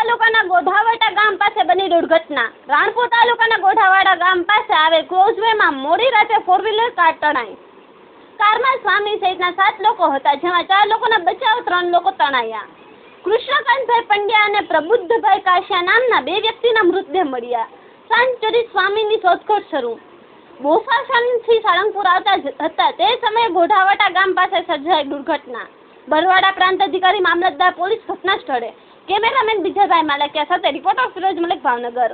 તાલુકાના ગોધાવાડા ગામ પાસે બની દુર્ઘટના. રાણપુર તાલુકાના ગોધાવાડા ગામ પાસે આવેલ ક્રોઝવેમાં મોડી રાતે ફોર વ્હીલર કાર તણાઈ. કારમાં સ્વામી સહિતના સાત લોકો હતા, જેમાં ચાર લોકોના બચાવ, ત્રણ લોકો તણાયા. કૃષ્ણકાંતભાઈ પંડ્યા અને પ્રબુદ્ધભાઈ કાશિયા નામના બે વ્યક્તિના મૃતદેહ મળ્યા. સાંજચરિત સ્વામીની શોધખોળ શરૂ. બોસાસણથી સાળંગપુર આવતા હતા. તે સમયે ગોઢાવાટા ગામ પાસે સર્જાઈ દુર્ઘટના. બરવાડા પ્રાંત અધિકારી મામલતદાર પોલીસ ઘટના સ્થળે કેમેરામેન વિજયભાઈ માલકિયા સાથે? રિપોર્ટર સૂરજ મલિક ભાવનગર.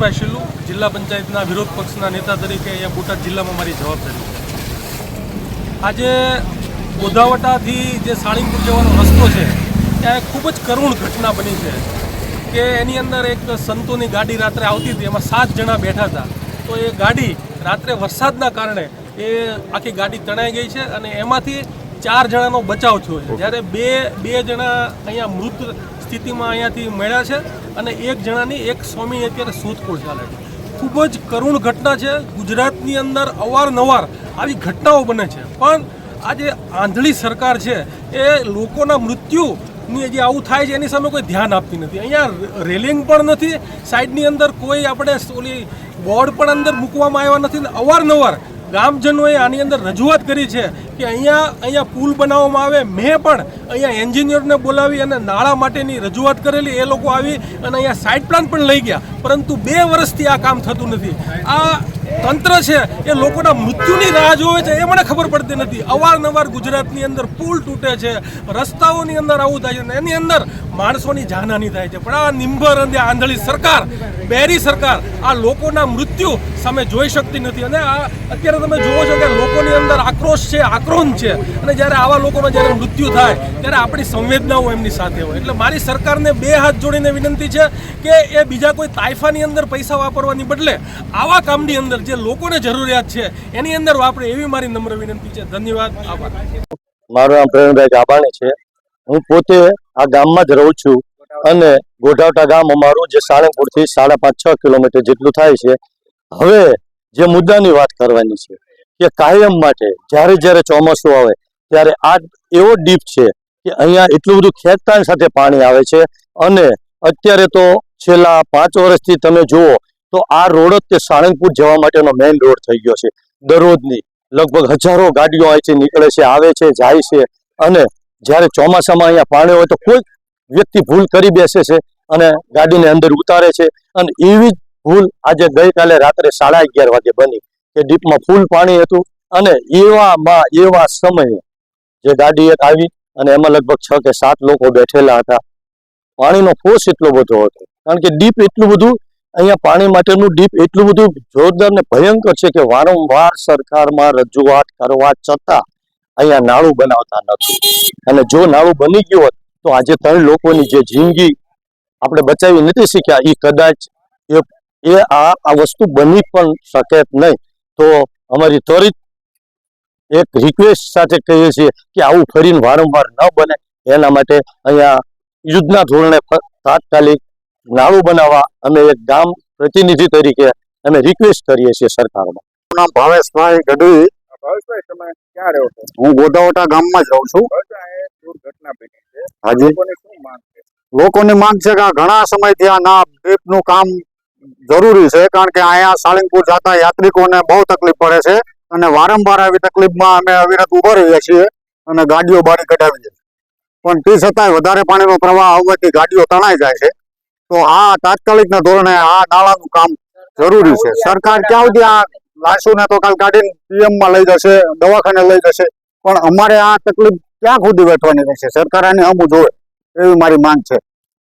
હું શિલ્લુ જિલ્લા પંચાયતના વિરોધ પક્ષના નેતા તરીકે અહીંયા બોટાદ જિલ્લામાં મારી જવાબદારી છે. આજે ગોધાવટાથી જે સાળીંગપુર જવાનો રસ્તો છે ત્યાં એક ખૂબ જ કરુણ ઘટના બની છે કે એની અંદર એક સંતોની ગાડી રાત્રે આવતી હતી એમાં સાત જણા બેઠા હતા. તો એ ગાડી રાત્રે વરસાદના કારણે એ આખી ગાડી તણાઈ ગઈ છે અને એમાંથી ચાર જણાનો બચાવ થયો છે. જ્યારે બે બે જણા અહીંયા મૃત સ્થિતિમાં અહીંયાથી મળ્યા છે અને એક જણાની એક સ્વામી અત્યારે શોધખોળ ચાલે છે. ખૂબ જ કરુણ ઘટના છે. ગુજરાતની અંદર અવારનવાર આવી ઘટનાઓ બને છે. પણ આ જે આંધળી સરકાર છે એ લોકોના મૃત્યુની જે આવું થાય છે એની સામે કોઈ ધ્યાન આપતી નથી. અહીંયા રેલિંગ પણ નથી. સાઈડની અંદર કોઈ આપણે ઓલી બોર્ડ પણ અંદર મૂકવામાં આવ્યા નથી. ને અવારનવાર ગામજનોએ આની અંદર રજૂઆત કરી છે કે અહીંયા અહીંયા પુલ બનાવવામાં આવે. મેં પણ અહીંયા એન્જિનિયરને બોલાવી અને નાળા માટેની રજૂઆત કરેલી. એ લોકો આવી અને અહીંયા સાઇટ પ્લાન પણ લઈ ગયા. પરંતુ બે વર્ષથી આ કામ થતું નથી. આ તંત્ર છે, એ લોકોના મૃત્યુની રાહ જોવે છે. એ મને ખબર પડતી નથી. અવારનવાર ગુજરાતની અંદર પુલ તૂટે છે. રસ્તાઓની અંદર આવું થાય છે. એની અંદર માણસોની જાનહાની થાય છે. પણ આ નિંભર અને આંધળી સરકાર, બેરી સરકાર, આ લોકોના મૃત્યુ સામે જોઈ શકતી નથી. અને આ અત્યારે તમે જુઓ છો કે લોકોની અંદર આક્રોશ છે આક્રોન છે. અને જ્યારે આવા લોકોનો જ્યારે મૃત્યુ થાય, ત્યારે આપણી સંવેદનાઓ એમની સાથે હોય. એટલે મારી સરકારને બે હાથ જોડીને વિનંતી છે કે એ બીજા કોઈ તાઇફાની અંદર પૈસા વાપરવાની બદલે આવા કામની અંદર જે લોકોને જરૂરિયાત છે, એની અંદર વાપરે એવી મારી નમ્ર વિનંતી છે. ધન્યવાદ. આભાર. મારું નામ પ્રવીણભાઈ ગાબાણી છે. હું પોતે આ ગામમાં જ રહું છું અને ગોઢાવટા ગામ અમારું જે સાળંગપુરથી સાડા પાંચ, છ કિલોમીટર જેટલું થાય છે. હવે જે મુદ્દાની વાત કરવાની છે કે કાયમ માટે જ્યારે જ્યારે ચોમાસું આવે ત્યારે આ એવો ડીપ છે કે અહીંયા એટલું બધું ખેંચતાણ સાથે પાણી આવે છે અને અત્યારે તો છેલ્લા પાંચ વર્ષથી તમે જુઓ તો આ રોડ જ તે સાળંગપુર જવા માટેનો મેઇન રોડ થઈ ગયો છે. દરરોજની લગભગ હજારો ગાડીઓ અહીંથી નીકળે છે, આવે છે, જાય છે અને જ્યારે ચોમાસામાં અહીંયા પાણી હોય તો કોઈ વ્યક્તિ ભૂલ કરી બેસે છે અને ગાડીને અંદર ઉતારે છે. અને એવી જ ભૂલ આજે ગઈકાલે રાત્રે સાડા અગિયાર વાગે બની કે ડીપમાં ફૂલ પાણી હતું અને એવામાં એવા સમયે જે ગાડી એક આવી અને એમાં લગભગ છ કે સાત લોકો બેઠેલા હતા. પાણીનો ફોર્સ એટલો બધો હતો. કારણ કે ડીપ એટલું બધું અહીંયા પાણી માટેનું ડીપ એટલું બધું જોરદાર ને ભયંકર છે કે વારંવાર સરકારમાં રજૂઆત કરવા છતાં અહીંયા નાળું બનાવતા નથી. અને જો નાળું બની ગયું હોત, તો આજે ત્રણ લોકોની જે જિંદગી આપણે બચાવી નથી શીખ્યા એ કદાચ એ એ આ આ વસ્તુ બની પણ શકે નહીં. તો અમારી ત્વરિત એક રિક્વેસ્ટ સાથે કહીએ છીએ કે આવું ફરીને વારંવાર ન બને. એના માટે અહીંયા યુદ્ધના ધોરણે તાત્કાલિક નાળું બનાવવા અમે એક ગામ પ્રતિનિધિ તરીકે અમે રિક્વેસ્ટ કરીએ છીએ સરકારમાં. નામ ભાવેશભાઈ ગઢવી. ભાવેશભાઈ તમે ક્યાં રહો છો? હું ગોદાવટા ગામમાં જ રહું છું. ભાવેશભાઈ, આ એક દુર્ઘટના બની છે. હાજી. લોકોની શું માંગ છે? લોકોની માંગ છે કે આ ઘણા સમયથી આ ના નું કામ જરૂરી છે કારણ કે અહીંયા સાળંગપુર જતા યાત્રિકોને બહુ તકલીફ પડે છે અને વારંવાર આવી તકલીફમાં અમે અવિરત ઊભા રહીએ છીએ અને ગાડીઓ બારી કઢાવીએ છીએ પણ તે છતાંય વધારે પાણીનો પ્રવાહ આવવાથી ગાડીઓ તણાઈ જાય છે. તો આ તાત્કાલિકના ધોરણે આ નાળાનું કામ જરૂરી છે. સરકાર ક્યાં સુધી આ લાશું ને તો કાલ કાઢીને પીએમમાં લઈ જશે, દવાખાને લઈ જશે. પણ અમારે આ તકલીફ ક્યાં સુધી વેઠવાની રહેશે? સરકાર આને અમુ જોવે, એવી મારી માંગ છે.